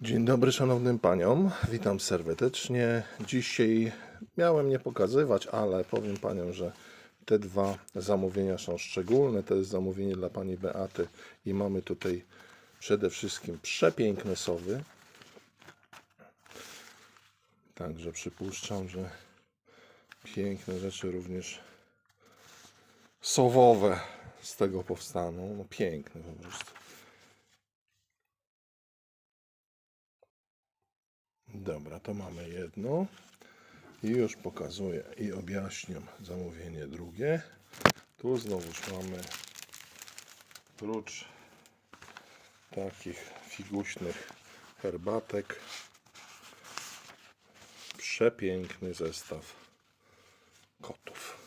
Dzień dobry szanownym paniom, witam serdecznie. Dzisiaj miałem nie pokazywać, ale powiem paniom, że te dwa zamówienia są szczególne. To jest zamówienie dla pani Beaty i mamy tutaj przede wszystkim przepiękne sowy. Także przypuszczam, że piękne rzeczy również sowowe z tego powstaną. No piękne po prostu. Dobra, to mamy jedno. I już pokazuję i objaśniam zamówienie drugie. Tu znowuż mamy prócz takich figuśnych herbatek przepiękny zestaw kotów.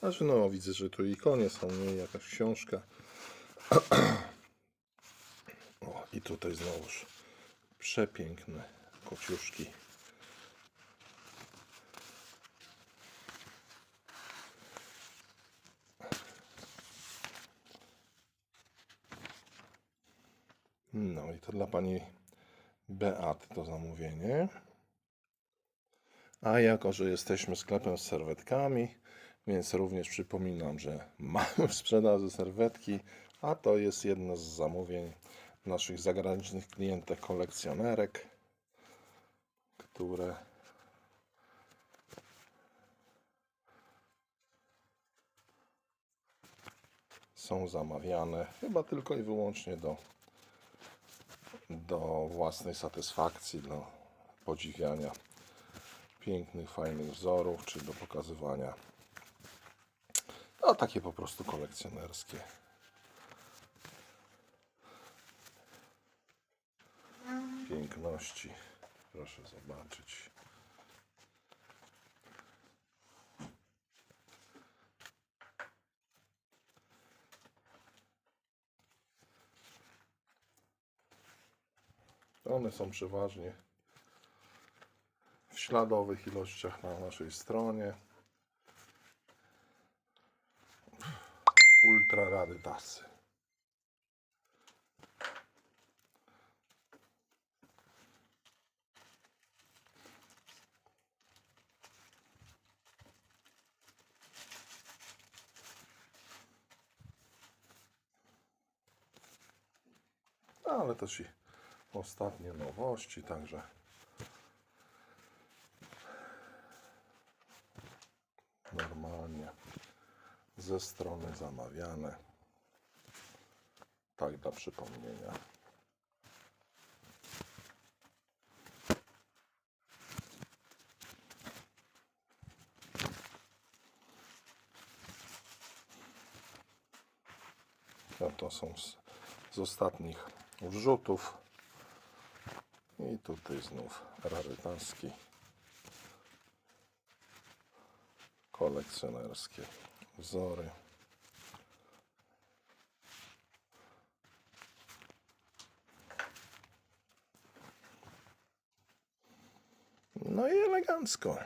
Znaczy no widzę, że tu ikonie są, nie? Jakaś książka. O, i tutaj znowuż przepiękne kociuszki. No i to dla pani Beaty to zamówienie. A jako, że jesteśmy sklepem z serwetkami, więc również przypominam, że mamy sprzedaży serwetki, a to jest jedno z zamówień naszych zagranicznych klientek kolekcjonerek, które są zamawiane chyba tylko i wyłącznie do, do własnej satysfakcji, do podziwiania pięknych, fajnych wzorów, czy do pokazywania no takie po prostu kolekcjonerskie. Piękności. Proszę zobaczyć. One są przeważnie w śladowych ilościach na naszej stronie. Ultra rarytasy. Ale też i ostatnie nowości, także normalnie ze strony zamawiane. Tak dla przypomnienia. No to są z, z ostatnich wrzutów. I tutaj znów rarytaski kolekcjonerskie wzory. No i elegancko.